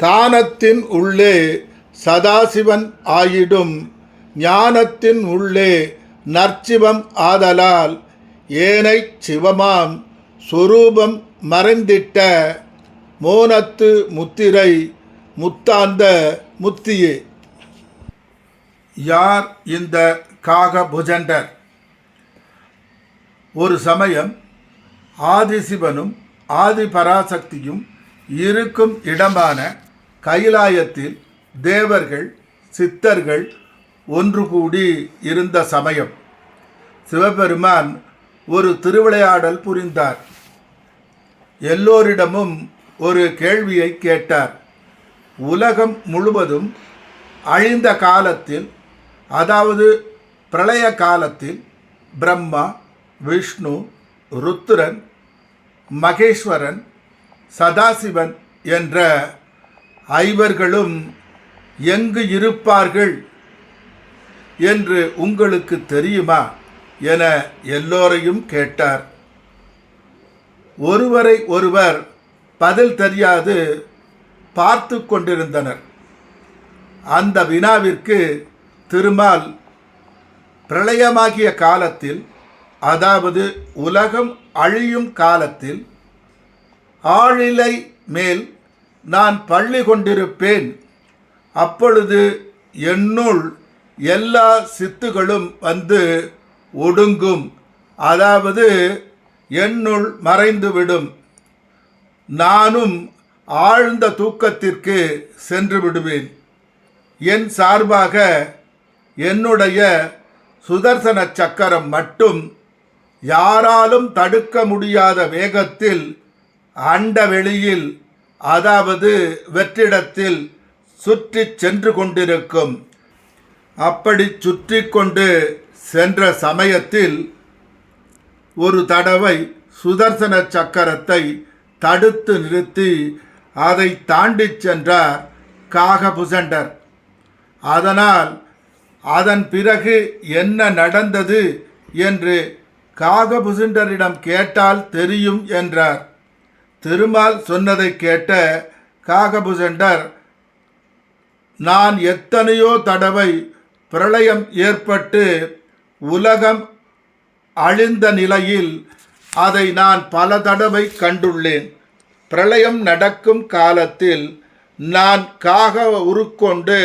தானத்தின் உள்ளே சதாசிவன் ஆயிடும் ஞானத்தின் உள்ளே நற்சிவம் ஆதலால் ஏனைச் சிவமாம் சொரூபம் மறைந்திட்ட மோனத்து முத்திரை முத்தாந்த முத்தியே. யார் இந்த காகபுஜண்டர்? ஒரு சமயம் ஆதிசிவனும் ஆதிபராசக்தியும் இருக்கும் இடமான கைலாயத்தில் தேவர்கள் சித்தர்கள் ஒன்று கூடி இருந்த சமயம். சிவபெருமான் ஒரு திருவிளையாடல் புரிந்தார். எல்லோரிடமும் ஒரு கேள்வியை கேட்டார். உலகம் முழுவதும் அழிந்த காலத்தில் அதாவது பிரளய காலத்தில் பிரம்மா விஷ்ணு ருத்ரன் மகேஸ்வரன் சதாசிவன் என்ற ஐவர்களும் எங்கு இருப்பார்கள் என்று உங்களுக்கு தெரியுமா என எல்லோரையும் கேட்டார். ஒருவரை ஒருவர் பதில் தெரியாது பார்த்து கொண்டிருந்தனர். அந்த வினாவிற்கு திருமால் பிரளயமாகிய காலத்தில் அதாவது உலகம் அழியும் காலத்தில் ஆழிலை மேல் நான் பள்ளி கொண்டிருப்பேன். அப்பொழுது என்னுள் எல்லா சித்துகளும் வந்து ஒடுங்கும். அதாவது என்னுள் மறைந்துவிடும். நானும் ஆழ்ந்த தூக்கத்திற்கு சென்று விடுவேன். என் சார்பாக என்னுடைய சுதர்சன சக்கரம் மட்டும் யாராலும் தடுக்க முடியாத வேகத்தில் அண்டவெளியில் அதாவது வெற்றிடத்தில் சுற்றிச் சென்று கொண்டிருக்கும். அப்படி சுற்றி கொண்டு சென்ற சமயத்தில் ஒரு தடவை சுதர்சன சக்கரத்தை தடுத்து நிறுத்தி அதை தாண்டிச் சென்றார் காகபுசண்டர். அதனால் அதன் பிறகு என்ன நடந்தது என்று காகபுசுண்டரிடம் கேட்டால் தெரியும் என்றார். திருமால் சொன்னதை கேட்ட காகபுசண்டர் நான் எத்தனையோ தடவை பிரளயம் ஏற்பட்டு உலகம் அழிந்த நிலையில் அதை நான் பல தடவை கண்டுள்ளேன். பிரளயம் நடக்கும் காலத்தில் நான் காக உருக்கொண்டு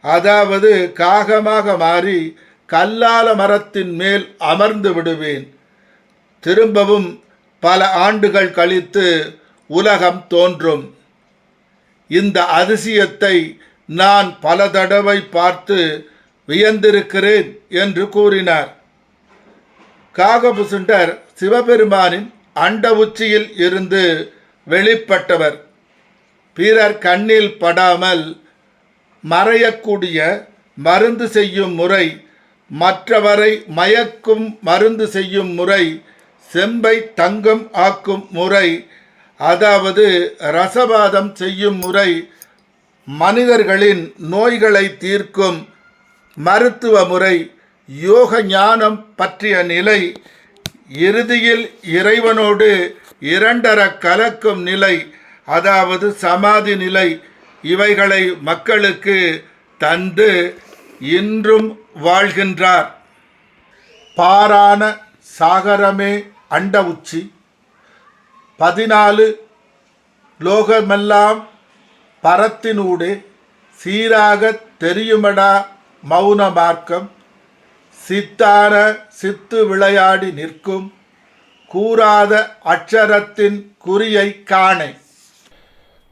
அதாவது காகமாக மாறி கல்லால மரத்தின் மேல் அமர்ந்து விடுவேன். திரும்பவும் பல ஆண்டுகள் கழித்து உலகம் தோன்றும். இந்த அதிசயத்தை நான் பல தடவை பார்த்து வியந்திருக்கிறேன் என்று கூறினார். காகபுசுண்டர் சிவபெருமானின் அண்ட உச்சியில் இருந்து வெளிப்பட்டவர். பிறர் கண்ணில் படாமல் மறையக்கூடிய மருந்து செய்யும் முறை மற்றவரை மயக்கும் மருந்து செய்யும் முறை செம்பை தங்கம் ஆக்கும் முறை அதாவது ரசவாதம் செய்யும் முறை மனிதர்களின் நோய்களை தீர்க்கும் மருத்துவ முறை யோக ஞானம் பற்றிய நிலை இறுதியில் இறைவனோடு இரண்டர கலக்கும் நிலை அதாவது சமாதி நிலை இவைகளை மக்களுக்கு தந்து இன்றும் வாழ்கின்றார். பாரான சாகரமே அண்ட உச்சி பதினாலு லோகமெல்லாம் பரத்தினூடே சீராக தெரியுமடா மௌன மார்க்கம் சித்தார சித்து விளையாடி நிற்கும் கூறாத அட்சரத்தின் குறியை காணே.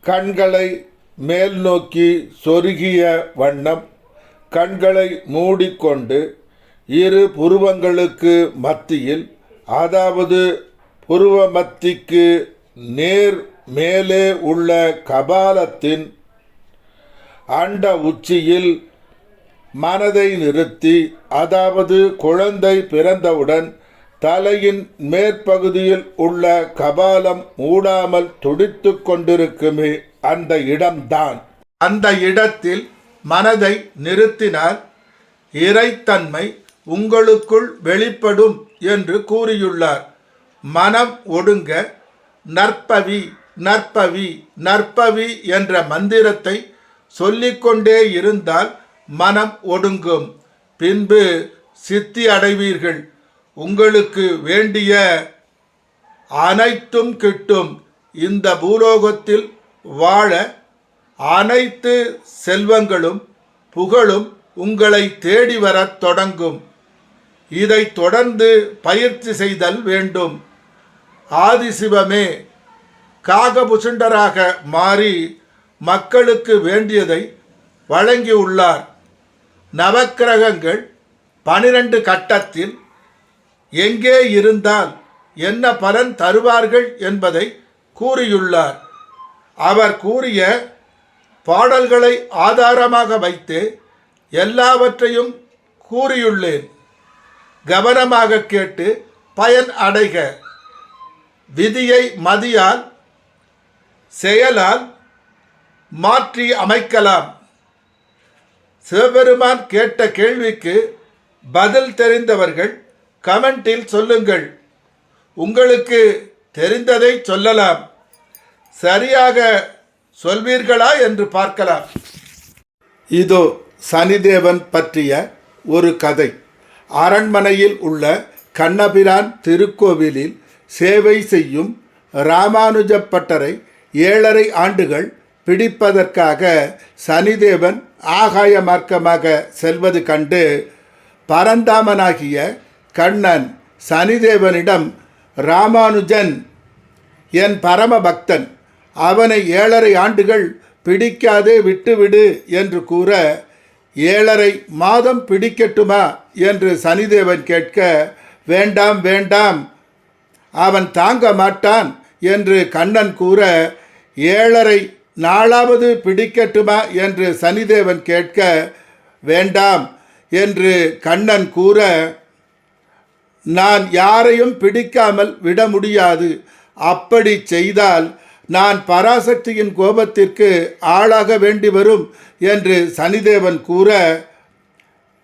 கண்களை மேல் நோக்கி சொருகிய வண்ணம் கண்களை மூடிக்கொண்டு இரு புருவங்களுக்கு மத்தியில் அதாவது புருவ மத்திக்கு நேர் மேலே உள்ள கபாலத்தின் அண்ட உச்சியில் மனதை நிறுத்தி அதாவது குழந்தை பிறந்தவுடன் தலையின் மேற்பகுதியில் உள்ள கபாலம் மூடாமல் துடித்து கொண்டிருக்குமே அந்த இடம்தான். அந்த இடத்தில் மனதை நிறுத்தினால் இறைத்தன்மை உங்களுக்குள் வெளிப்படும் என்று கூறியுள்ளார். மனம் ஒடுங்க நற்பவி நற்பவி நற்பவி என்ற மந்திரத்தை சொல்லிக்கொண்டே இருந்தால் மனம் ஒடுங்கும். பின்பு சித்தி அடைவீர்கள். உங்களுக்கு வேண்டிய அனைத்தும் கிட்டும். இந்த பூலோகத்தில் வாழ அனைத்து செல்வங்களும் புகழும் உங்களை தேடி வரத் தொடங்கும். இதை தொடர்ந்து பயிற்சி செய்தல் வேண்டும். ஆதிசிவமே காகபுசுண்டராக மாறி மக்களுக்கு வேண்டியதை வழங்கியுள்ளார். நவக்கிரகங்கள் பனிரெண்டு கட்டத்தில் எங்கே இருந்தால் என்ன பலன் தருவார்கள் என்பதை கூறியுள்ளார். அவர் கூறிய பாடல்களை ஆதாரமாக வைத்து எல்லாவற்றையும் கூறியுள்ளேன். கவனமாக கேட்டு பயன் அடைக. விதியை மதியால் செயலால் மாற்றி அமைக்கலாம். சிவபெருமான் கேட்ட கேள்விக்கு பதில் தெரிந்தவர்கள் கமெண்டில் சொல்லுங்கள். உங்களுக்கு தெரிந்ததை சொல்லலாம். சரியாக சொல்வீர்களா என்று பார்க்கலாம். இதோ சனிதேவன் பற்றிய ஒரு கதை. அரண்மனையில் உள்ள கண்ணபிரான் திருக்கோவிலில் சேவை செய்யும் ராமானுஜப்பட்டரை ஏழரை ஆண்டுகள் பிடிப்பதற்காக சனிதேவன் ஆகாய மார்க்கமாக செல்வது கண்டு பரந்தாமனாகிய கண்ணன் சனிதேவனிடம் ராமானுஜன் என் பரம பக்தன் அவனை ஏழரை ஆண்டுகள் பிடிக்காதே விட்டுவிடு என்று கூற ஏழரை மாதம் பிடிக்கட்டுமா? என்று சனிதேவன் கேட்க வேண்டாம் வேண்டாம். அவன் தாங்க மாட்டான். என்று கண்ணன் கூற ஏழரை நாளாவது பிடிக்கட்டுமா? என்று சனிதேவன் கேட்க வேண்டாம். என்று கண்ணன் கூற நான் யாரையும் பிடிக்காமல் விட முடியாது. அப்படி செய்தால் நான் பராசக்தியின் கோபத்திற்கு ஆளாக வேண்டி வரும் என்று சனிதேவன் கூற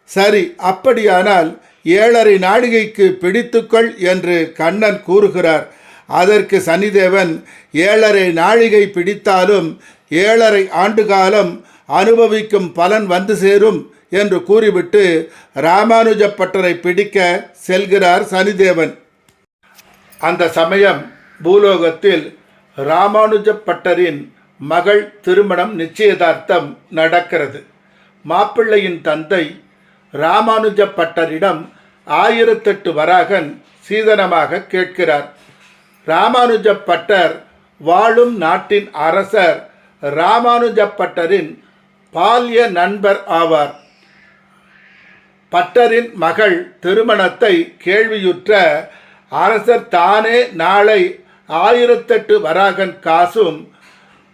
சரி அப்படியானால் ஏழரை நாழிகைக்கு பிடித்துக்கொள் என்று கண்ணன் கூறுகிறார். அதற்கு சனிதேவன் ஏழரை நாழிகை பிடித்தாலும் ஏழரை ஆண்டு காலம் அனுபவிக்கும் பலன் வந்து சேரும் என்று கூறிவிட்டு ராமானுஜப்பட்டரை பிடிக்க செல்கிறார் சனிதேவன். அந்த சமயம் பூலோகத்தில் ராமானுஜ பட்டரின் மகள் திருமணம் நிச்சயதார்த்தம் நடக்கிறது. மாப்பிள்ளையின் தந்தை ராமானுஜப்பட்டரிடம் ஆயிரத்தெட்டு வராகன் சீதனமாக கேட்கிறார். ராமானுஜ பட்டர் வாழும் நாட்டின் அரசர் ராமானுஜப்பட்டரின் பால்ய நண்பர் ஆவார். பட்டரின் மகள் திருமணத்தை கேள்வியுற்ற அரசர் தானே நாளை ஆயிரத்தெட்டு வராகன் காசும்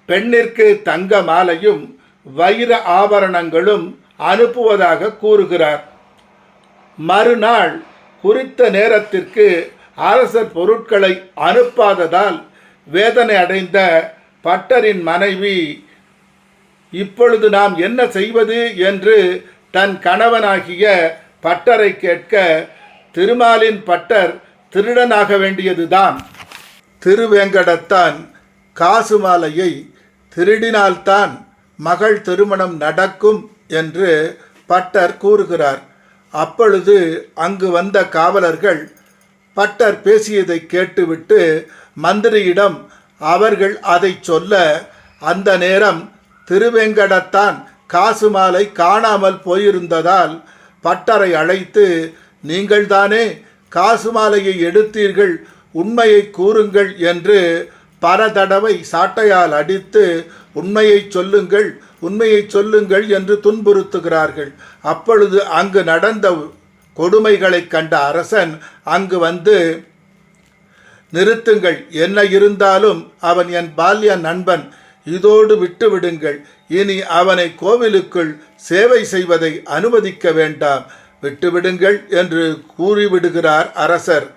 பெண்ணிற்கு தங்க மாலையும் வைர ஆபரணங்களும் அனுப்புவதாக கூறுகிறார். மறுநாள் குறித்த நேரத்திற்கு அரசர் பொருட்களை அனுப்பாததால் வேதனை அடைந்த பட்டரின் மனைவி இப்பொழுது நாம் என்ன செய்வது? என்று தன் கணவனாகிய பட்டரை கேட்க திருமாலின் பட்டர் திருடனாக வேண்டியதுதான். திருவேங்கடத்தான் காசு மாலையை திருடினால்தான் மகள் திருமணம் நடக்கும் என்று பட்டர் கூறுகிறார். அப்பொழுது அங்கு வந்த காவலர்கள் பட்டர் பேசியதை கேட்டுவிட்டு மந்திரியிடம் அவர்கள் அதை சொல்ல அந்த நேரம் திருவேங்கடத்தான் காசு மாலை காணாமல் போயிருந்ததால் பட்டரை அழைத்து நீங்கள்தானே காசு மாலையை எடுத்தீர்கள் உண்மையை கூறுங்கள் என்று பல தடவை சாட்டையால் அடித்து உண்மையை சொல்லுங்கள் உண்மையை சொல்லுங்கள் என்று துன்புறுத்துகிறார்கள். அப்பொழுது அங்கு நடந்த கொடுமைகளைக் கண்ட அரசன் அங்கு வந்து நிறுத்துங்கள் என்ன இருந்தாலும் அவன் என் பால்ய நண்பன் இதோடு விட்டுவிடுங்கள். இனி அவனை கோவிலுக்குள் சேவை செய்வதை அனுமதிக்க வேண்டாம். விட்டுவிடுங்கள் என்று கூறிவிடுகிறார் அரசர்.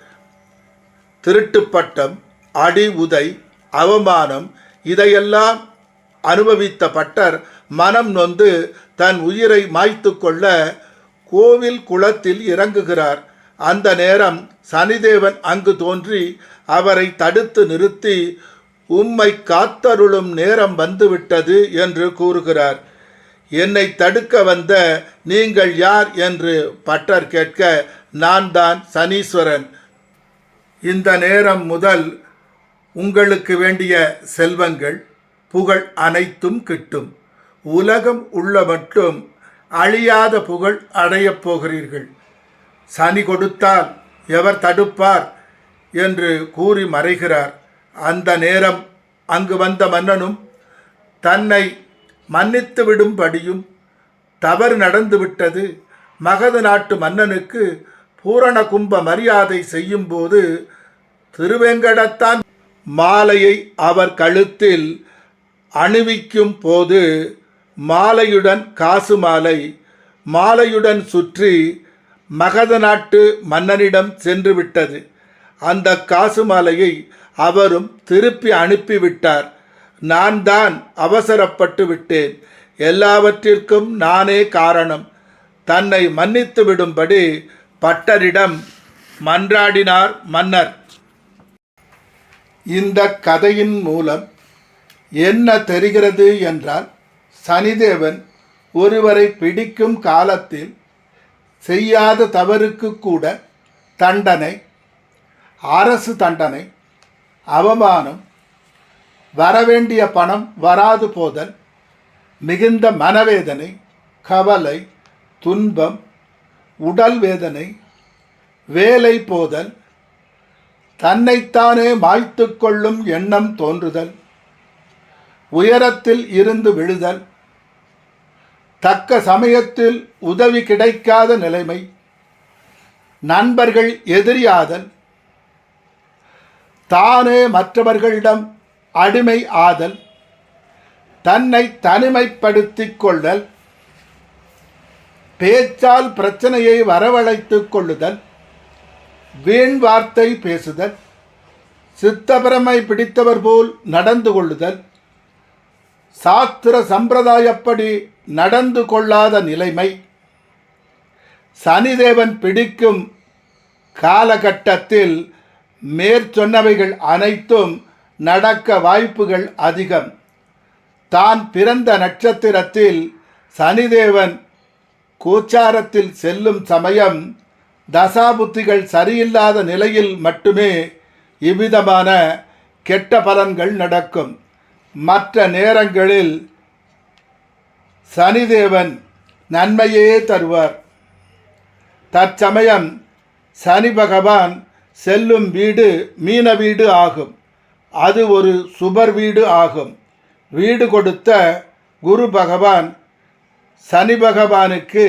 திருட்டுப்பட்டம் அடி உதை அவமானம் இதையெல்லாம் அனுபவித்த பட்டர் மனம் நொந்து தன் உயிரை மாய்த்து கொள்ள கோவில் குளத்தில் இறங்குகிறார். அந்த நேரம் சனிதேவன் அங்கு தோன்றி அவரை தடுத்து நிறுத்தி உம்மை காத்தருளும் நேரம் வந்துவிட்டது என்று கூறுகிறார். என்னை தடுக்க வந்த நீங்கள் யார்? என்று பட்டர் கேட்க நான் தான் சனீஸ்வரன். இந்த நேரம் முதல் உங்களுக்கு வேண்டிய செல்வங்கள் புகழ் அனைத்தும் கிட்டும். உலகம் உள்ள மட்டும் அழியாத புகழ் அடையப் போகிறீர்கள். சனி கொடுத்தால் எவர் தடுப்பார் என்று கூறி மறைகிறார். அந்த நேரம் அங்கு வந்த மன்னனும் தன்னை மன்னித்து விடும்படியும் தவறு நடந்துவிட்டது மகத நாட்டு மன்னனுக்கு பூரண கும்ப மரியாதை செய்யும்போது திருவேங்கடத்தான் மாலையை அவர் கழுத்தில் அணிவிக்கும் போது மாலையுடன் காசு மாலை மாலையுடன் சுற்றி மகத நாட்டு மன்னனிடம் சென்று விட்டது. அந்த காசு மாலையை அவரும் திருப்பி அனுப்பிவிட்டார் நான் தான் அவசரப்பட்டு விட்டேன். எல்லாவற்றிற்கும் நானே காரணம். தன்னை மன்னித்து விடும்படி பட்டரிடம் மன்றாடினார் மன்னர். இந்த கதையின் மூலம் என்ன தெரிகிறது என்றால் சனிதேவன் ஒருவரை பிடிக்கும் காலத்தில் செய்யாத தவறுக்கு கூட தண்டனை அரசு தண்டனை அவமானம் வரவேண்டிய பணம் வராது போதல் மிகுந்த மனவேதனை கவலை துன்பம் உடல் வேதனை வேலை போதல் தன்னைத்தானே மாய்த்து கொள்ளும் எண்ணம் தோன்றுதல் உயரத்தில் இருந்து விழுதல் தக்க சமயத்தில் உதவி கிடைக்காத நிலைமை நண்பர்கள் எதிரியாதல் தானே மற்றவர்களிடம் அடிமை ஆதல் தன்னை தனிமைப்படுத்திக் கொள்ளல் பேச்சால் பிரச்சனையை வரவழைத்து கொள்ளுதல் வீண் வார்த்தை பேசுதல் சித்தபிரமை பிடித்தவர் போல் நடந்து கொள்ளுதல் சாஸ்திர சம்பிரதாயப்படி நடந்து கொள்ளாத நிலைமை சனிதேவன் பிடிக்கும் காலகட்டத்தில் மேற்சொன்னவைகள் அனைத்தும் நடக்க வாய்ப்புகள் அதிகம். தான் பிறந்த நட்சத்திரத்தில் சனிதேவன் கோச்சாரத்தில் செல்லும் சமயம் தசாபுத்திகள் சரியில்லாத நிலையில் மட்டுமே இவ்விதமான கெட்ட பலன்கள் நடக்கும். மற்ற நேரங்களில் சனிதேவன் நன்மையே தருவார். தற்சமயம் சனி பகவான் செல்லும் வீடு மீன வீடு ஆகும். அது ஒரு சுபர் வீடு ஆகும். வீடு கொடுத்த குரு பகவான் சனி பகவானுக்கு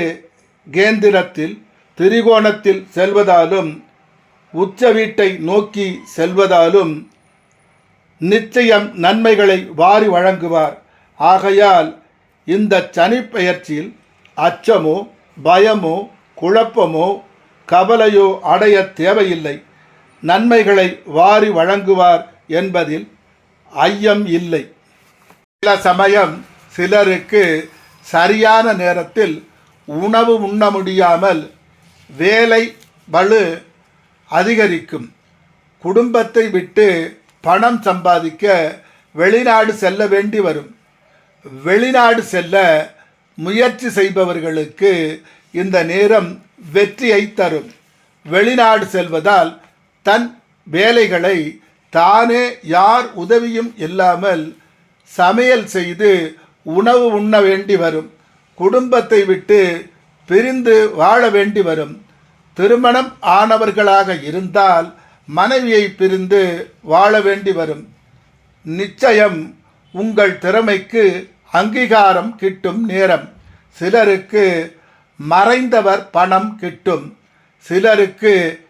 கேந்திரத்தில் திரிகோணத்தில் செல்வதாலும் உச்ச வீட்டை நோக்கி செல்வதாலும் நிச்சயம் நன்மைகளை வாரி வழங்குவார். ஆகையால் இந்த சனி பெயர்ச்சியில் அச்சமோ பயமோ குழப்பமோ கவலையோ அடைய தேவையில்லை. நன்மைகளை வாரி வழங்குவார் என்பதில் ஐயம் இல்லை. சில சமயம் சிலருக்கு சரியான நேரத்தில் உணவு உண்ண முடியாமல் வேலை வலு அதிகரிக்கும். குடும்பத்தை விட்டு பணம் சம்பாதிக்க வெளிநாடு செல்ல வேண்டி வரும். வெளிநாடு செல்ல முயற்சி செய்பவர்களுக்கு இந்த நேரம் வெற்றியை தரும். வெளிநாடு செல்வதால் தன் வேலைகளை தானே யார் உதவியும் இல்லாமல் சமையல் செய்து உணவு உண்ண வேண்டி வரும். குடும்பத்தை விட்டு பிரிந்து வாழ வேண்டி வரும். திருமணம் ஆனவர்களாக இருந்தால் மனைவியை பிரிந்து வாழ வேண்டி வரும். நிச்சயம் உங்கள் திறமைக்கு அங்கீகாரம் கிட்டும் நேரம். சிலருக்கு மறைந்தவர் பணம் கிட்டும். சிலருக்கு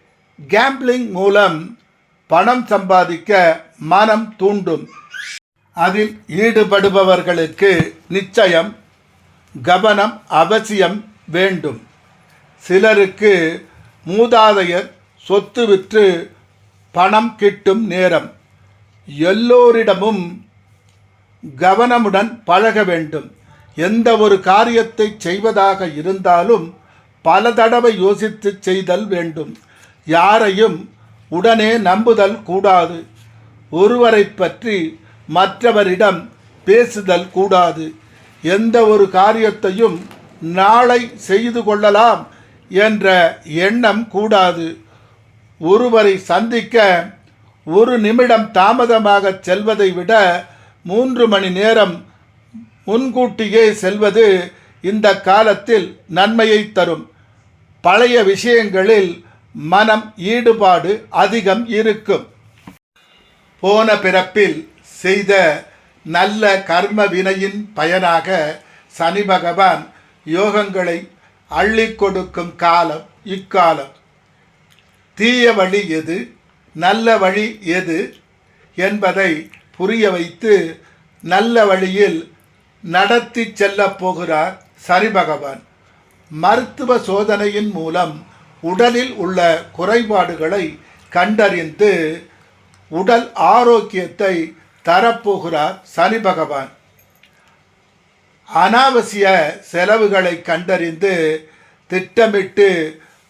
கேம்பிளிங் மூலம் பணம் சம்பாதிக்க மனம் தூண்டும். அதில் ஈடுபடுபவர்களுக்கு நிச்சயம் கவனம் அவசியம் வேண்டும். சிலருக்கு மூதாதையர் சொத்து விற்று பணம் கிட்டும் நேரம். எல்லோரிடமும் கவனமுடன் பழக வேண்டும். எந்த ஒரு காரியத்தை செய்வதாக இருந்தாலும் பல தடவை யோசித்து செய்தல் வேண்டும். யாரையும் உடனே நம்புதல் கூடாது. ஒருவரை பற்றி மற்றவரிடம் பேசுதல் கூடாது. எந்த ஒரு காரியத்தையும் நாளை செய்து கொள்ளலாம் என்ற எண்ணம் கூடாது. ஒருவரை சந்திக்க ஒரு நிமிடம் தாமதமாக செல்வதை விட மூன்று மணி நேரம் முன்கூட்டியே செல்வது இந்த காலத்தில் நன்மையை தரும். பழைய விஷயங்களில் மனம் ஈடுபாடு அதிகம் இருக்கும். போன பிறப்பில் செய்த நல்ல கர்ம வினையின் பயனாக சனி பகவான் யோகங்களை அள்ளி கொடுக்கும் காலம் இக்காலம். தீய வழி எது? நல்ல வழி எது? என்பதை புரிய வைத்து நல்ல வழியில் நடத்தி செல்லப் போகிறார் சனி பகவான். மருத்துவ சோதனையின் மூலம் உடலில் உள்ள குறைபாடுகளை கண்டறிந்து உடல் ஆரோக்கியத்தை தரப்போகிறார் சனி பகவான். அனாவசிய செலவுகளை கண்டறிந்து திட்டமிட்டு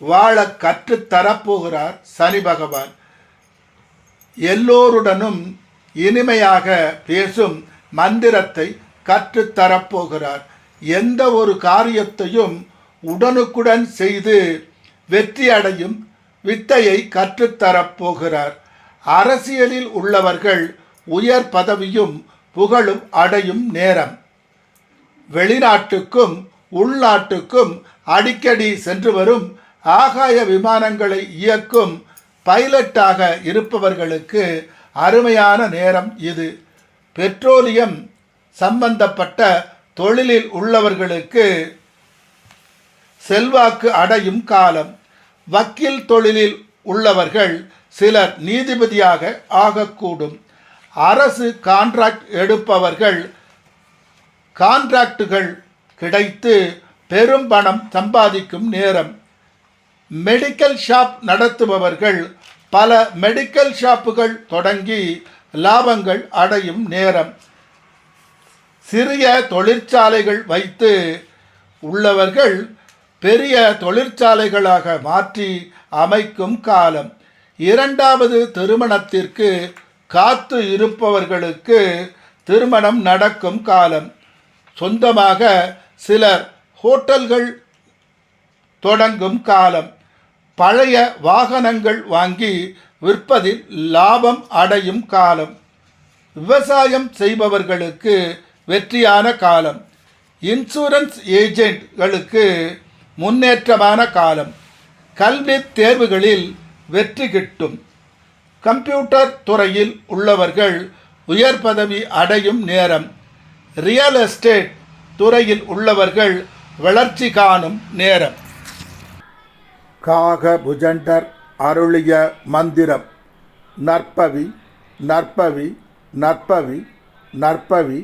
வாழ கற்று தரப்போகிறார் சனி பகவான். எல்லோருடனும் இனிமையாக பேசும் மந்திரத்தை கற்றுத்தரப்போகிறார் எந்த ஒரு காரியத்தையும் உடனுக்குடன் செய்து வெற்றி அடையும் வித்தையை கற்றுத்தரப்போகிறார் அரசியலில் உள்ளவர்கள் உயர் பதவியும் புகழும் அடையும் நேரம். வெளிநாட்டுக்கும் உள்நாட்டுக்கும் அடிக்கடி சென்று வரும் ஆகாய விமானங்களை இயக்கும் பைலட்டாக இருப்பவர்களுக்கு அருமையான நேரம் இது. பெட்ரோலியம் சம்பந்தப்பட்ட தொழிலில் உள்ளவர்களுக்கு செல்வாக்கு அடையும் காலம். வக்கீல் தொழிலில் உள்ளவர்கள் சிலர் நீதிபதியாக ஆகக்கூடும். அரசு கான்ட்ராக்ட் எடுப்பவர்கள் கான்ட்ராக்டுகள் கிடைத்து பெரும் பணம் சம்பாதிக்கும் நேரம். மெடிக்கல் ஷாப் நடத்துபவர்கள் பல மெடிக்கல் ஷாப்புகள் தொடங்கி லாபங்கள் அடையும் நேரம். சிறிய தொழிற்சாலைகள் வைத்து உள்ளவர்கள் பெரிய தொழிற்சாலைகளாக மாற்றி அமைக்கும் காலம். இரண்டாவது திருமணத்திற்கு காத்து இருப்பவர்களுக்கு திருமணம் நடக்கும் காலம். சொந்தமாக சிலர் ஹோட்டல்கள் தொடங்கும் காலம். பழைய வாகனங்கள் வாங்கி விற்பதில் லாபம் அடையும் காலம். விவசாயம் செய்பவர்களுக்கு வெற்றியான காலம். இன்சூரன்ஸ் ஏஜென்ட்களுக்கு முன்னேற்றமான காலம். கல்வி தேர்வுகளில் வெற்றி கிட்டும். கம்ப்யூட்டர் துறையில் உள்ளவர்கள் உயர் பதவி அடையும் நேரம். ரியல் எஸ்டேட் துறையில் உள்ளவர்கள் வளர்ச்சி காணும் நேரம். காக புஜண்டர் அருளிய மந்திரம். நற்பவி நற்பவி நற்பவி நற்பவி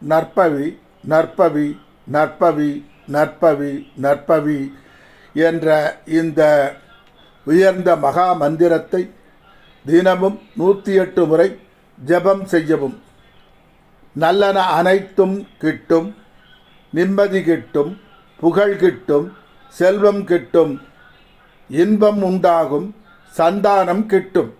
நற்பவி நற்பவி நற்பவி நற்பவி நற்பவி என்ற இந்த உயர்ந்த மகா மந்திரத்தை தினமும் நூற்றி எட்டு முறை ஜெபம் செய்யவும். நல்லன அனைத்தும் கிட்டும் நிம்மதி கிட்டும் புகழ் கிட்டும் செல்வம் கிட்டும் இன்பம் உண்டாகும் சந்தானம் கிட்டும்.